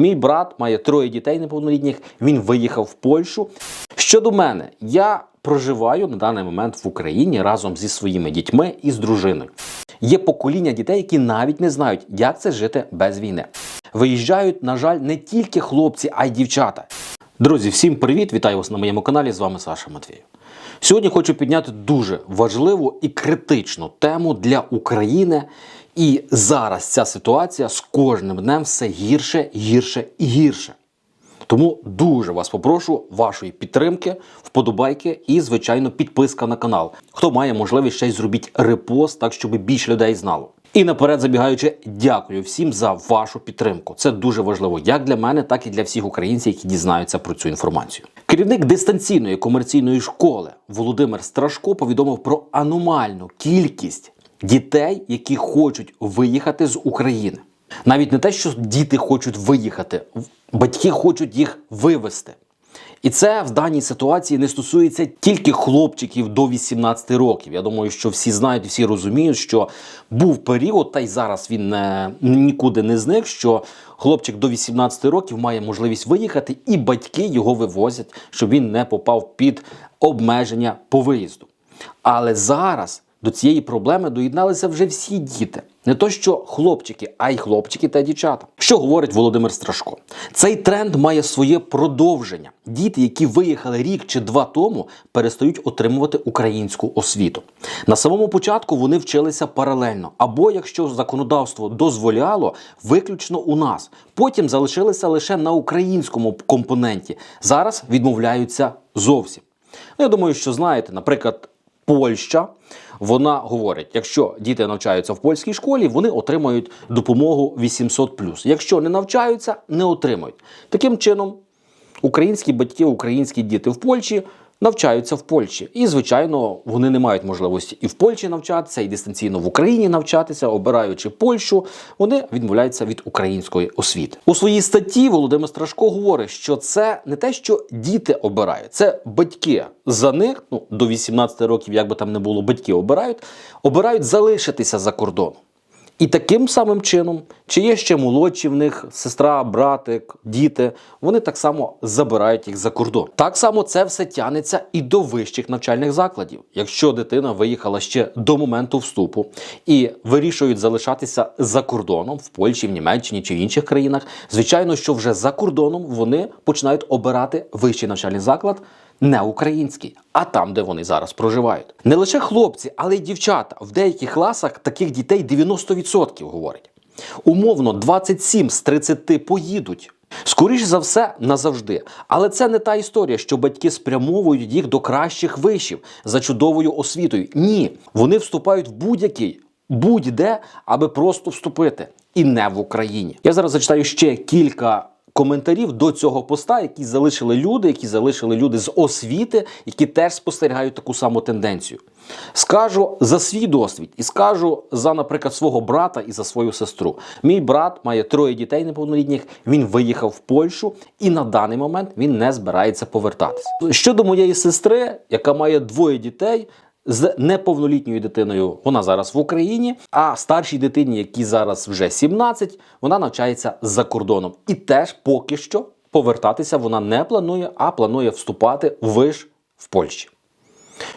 Мій брат має троє дітей неповнолітніх. Він виїхав в Польщу. Щодо мене, я проживаю на даний момент в Україні разом зі своїми дітьми і з дружиною. Є покоління дітей, які навіть не знають, як це жити без війни. Виїжджають, на жаль, не тільки хлопці, а й дівчата. Друзі, всім привіт! Вітаю вас на моєму каналі. З вами Саша Матвієв. Сьогодні хочу підняти дуже важливу і критичну тему для України. І зараз ця ситуація з кожним днем все гірше, гірше і гірше. Тому дуже вас попрошу вашої підтримки, вподобайки і, звичайно, підписка на канал. Хто має можливість ще й зробіть репост, так щоб більше людей знало. І наперед забігаючи, дякую всім за вашу підтримку. Це дуже важливо як для мене, так і для всіх українців, які дізнаються про цю інформацію. Керівник дистанційної комерційної школи Володимир Страшко повідомив про аномальну кількість дітей, які хочуть виїхати з України. Навіть не те, що діти хочуть виїхати, батьки хочуть їх вивезти. І це в даній ситуації не стосується тільки хлопчиків до 18 років. Я думаю, що всі знають, всі розуміють, що був період, та й зараз він не, нікуди не зник. Що хлопчик до 18 років має можливість виїхати, і батьки його вивозять, щоб він не попав під обмеження по виїзду. Але зараз до цієї проблеми доєдналися вже всі діти. Не то що хлопчики, а й хлопчики та дівчата. Що говорить Володимир Страшко? Цей тренд має своє продовження. Діти, які виїхали рік чи два тому, перестають отримувати українську освіту. На самому початку вони вчилися паралельно, або якщо законодавство дозволяло, виключно у нас. Потім залишилися лише на українському компоненті. Зараз відмовляються зовсім. Ну, я думаю, що знаєте, наприклад, Польща. Вона говорить, якщо діти навчаються в польській школі, вони отримають допомогу 800+. Якщо не навчаються, не отримують. Таким чином, українські батьки, українські діти в Польщі навчаються в Польщі. І, звичайно, вони не мають можливості і в Польщі навчатися, і дистанційно в Україні навчатися, обираючи Польщу, вони відмовляються від української освіти. У своїй статті Володимир Страшко говорить, що це не те, що діти обирають, це батьки за них, ну до 18 років, як би там не було, батьки обирають, обирають залишитися за кордоном. І таким самим чином, чи є ще молодші в них сестра, братик, діти, вони так само забирають їх за кордон. Так само це все тянеться і до вищих навчальних закладів. Якщо дитина виїхала ще до моменту вступу і вирішують залишатися за кордоном в Польщі, в Німеччині чи в інших країнах, звичайно, що вже за кордоном вони починають обирати вищий навчальний заклад не український, а там, де вони зараз проживають. Не лише хлопці, але й дівчата. В деяких класах таких дітей 90% говорять. Умовно, 27 з 30 поїдуть. Скоріше за все, назавжди. Але це не та історія, що батьки спрямовують їх до кращих вишів за чудовою освітою. Ні, вони вступають в будь-який, будь-де, аби просто вступити. І не в Україні. Я зараз зачитаю ще кілька коментарів до цього поста, які залишили люди, які залишили люди з освіти, які теж спостерігають таку саму тенденцію. Скажу за свій досвід і скажу за, наприклад, свого брата і за свою сестру. Мій брат має троє дітей неповнолітніх. Він виїхав в Польщу, і на даний момент він не збирається повертатися. Щодо моєї сестри, яка має двоє дітей. З неповнолітньою дитиною вона зараз в Україні, а старшій дитині, якій зараз вже 17, вона навчається за кордоном. І теж поки що повертатися вона не планує, а планує вступати в виш в Польщі.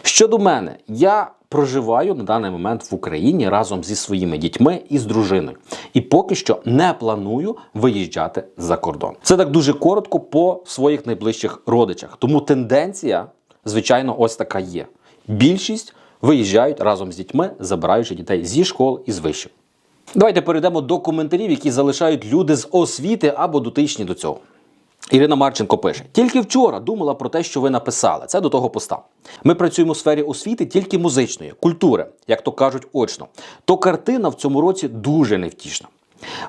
Щодо мене, я проживаю на даний момент в Україні разом зі своїми дітьми і з дружиною. І поки що не планую виїжджати за кордон. Це так дуже коротко по своїх найближчих родичах. Тому тенденція, звичайно, ось така є. Більшість виїжджають разом з дітьми, забираючи дітей зі школ і з вишів. Давайте перейдемо до коментарів, які залишають люди з освіти або дотичні до цього. Ірина Марченко пише: тільки вчора думала про те, що ви написали. Це до того поста. Ми працюємо у сфері освіти тільки музичної, культури, як то кажуть, очно. То картина в цьому році дуже невтішна.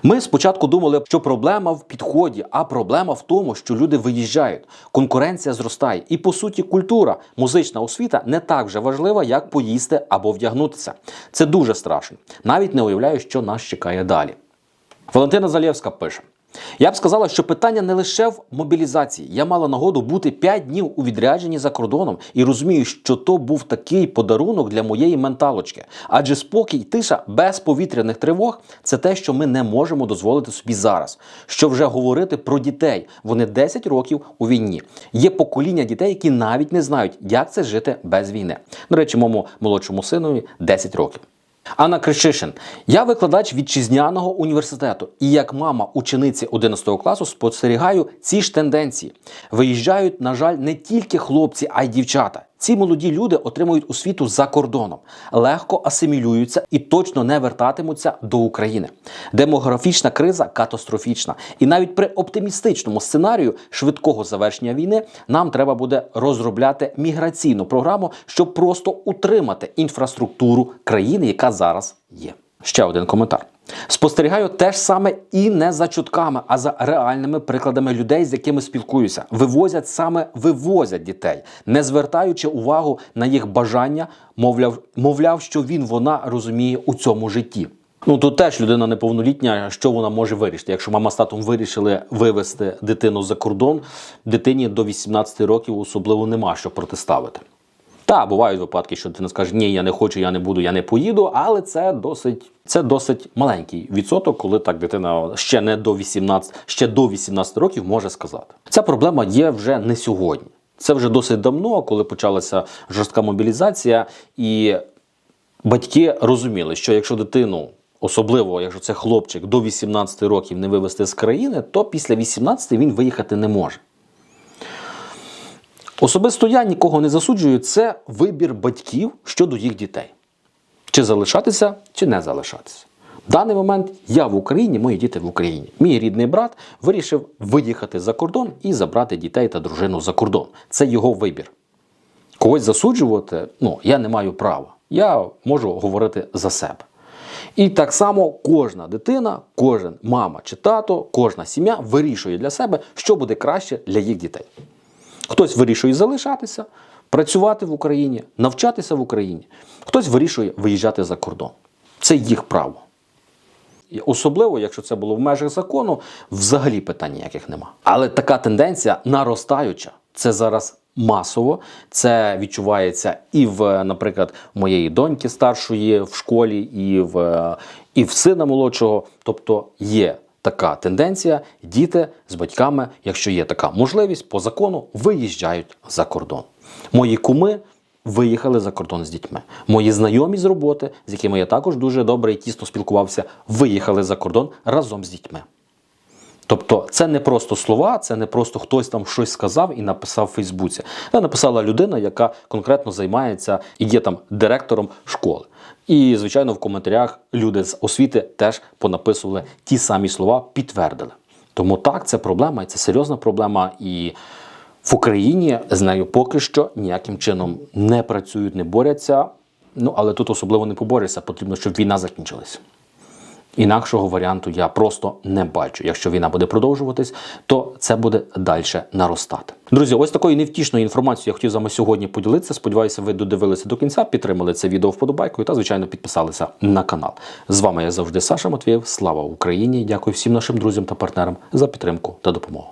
Ми спочатку думали, що проблема в підході, а проблема в тому, що люди виїжджають, конкуренція зростає. І по суті, культура, музична освіта не так вже важлива, як поїсти або вдягнутися. Це дуже страшно. Навіть не уявляю, що нас чекає далі. Валентина Залєвська пише: Я б сказала, що питання не лише в мобілізації. Я мала нагоду бути 5 днів у відрядженні за кордоном і розумію, що то був такий подарунок для моєї менталочки. Адже спокій, тиша без повітряних тривог це те, що ми не можемо дозволити собі зараз. Що вже говорити про дітей? Вони 10 років у війні. Є покоління дітей, які навіть не знають, як це жити без війни. До речі, моєму молодшому синові 10 років. Анна Кричишин, я викладач вітчизняного університету, і як мама учениці 11 класу спостерігаю ці ж тенденції. Виїжджають, на жаль, не тільки хлопці, а й дівчата. Ці молоді люди отримують освіту за кордоном, легко асимілюються і точно не вертатимуться до України. Демографічна криза катастрофічна, і навіть при оптимістичному сценарію швидкого завершення війни нам треба буде розробляти міграційну програму, щоб просто утримати інфраструктуру країни, яка зараз є. Ще один коментар. Спостерігаю те ж саме і не за чутками, а за реальними прикладами людей, з якими спілкуюся. Вивозять саме вивозять дітей, не звертаючи увагу на їх бажання, мовляв, мовляв, що він вона розуміє у цьому житті. Ну тут теж людина неповнолітня, що вона може вирішити. Якщо мама з татом вирішили вивезти дитину за кордон, дитині до 18 років особливо нема що протиставити. Та бувають випадки, що дитина скаже, ні, я не хочу, я не буду, я не поїду, але це досить, це досить маленький відсоток, коли так дитина ще не до 18, ще до 18 років може сказати. Ця проблема є вже не сьогодні. Це вже досить давно, коли почалася жорстка мобілізація, і батьки розуміли, що якщо дитину, особливо якщо це хлопчик до 18 років не вивезти з країни, то після 18 він виїхати не може. Особисто я нікого не засуджую, це вибір батьків щодо їх дітей. Чи залишатися, чи не залишатися. В даний момент я в Україні, мої діти в Україні. Мій рідний брат вирішив виїхати за кордон і забрати дітей та дружину за кордон. Це його вибір. Когось засуджувати, ну, я не маю права. Я можу говорити за себе. І так само кожна дитина, кожен мама чи тато, кожна сім'я вирішує для себе, що буде краще для їх дітей. Хтось вирішує залишатися, працювати в Україні, навчатися в Україні. Хтось вирішує виїжджати за кордон. Це їх право. І особливо, якщо це було в межах закону, взагалі питань ніяких нема. Але така тенденція наростаюча. Це зараз масово. Це відчувається і в, наприклад, моєї доньки старшої в школі, і в, і в сина молодшого. Тобто є така тенденція, діти з батьками, якщо є така можливість, по закону виїжджають за кордон. Мої куми виїхали за кордон з дітьми. Мої знайомі з роботи, з якими я також дуже добре і тісно спілкувався, виїхали за кордон разом з дітьми. Тобто це не просто слова, це не просто хтось там щось сказав і написав в Фейсбуці. Це написала людина, яка конкретно займається і є там директором школи. І, звичайно, в коментарях люди з освіти теж понаписували ті самі слова, підтвердили. Тому так, це проблема, і це серйозна проблема. І в Україні з нею поки що ніяким чином не працюють, не борються. Ну але тут особливо не поборюся, потрібно, щоб війна закінчилася. Інакшого варіанту я просто не бачу. Якщо війна буде продовжуватись, то це буде далі наростати. Друзі, ось такою невтішною інформацією я хотів з вами сьогодні поділитися. Сподіваюся, ви додивилися до кінця, підтримали це відео вподобайкою та, звичайно, підписалися на канал. З вами я завжди Саша Матвієв. Слава Україні! Дякую всім нашим друзям та партнерам за підтримку та допомогу.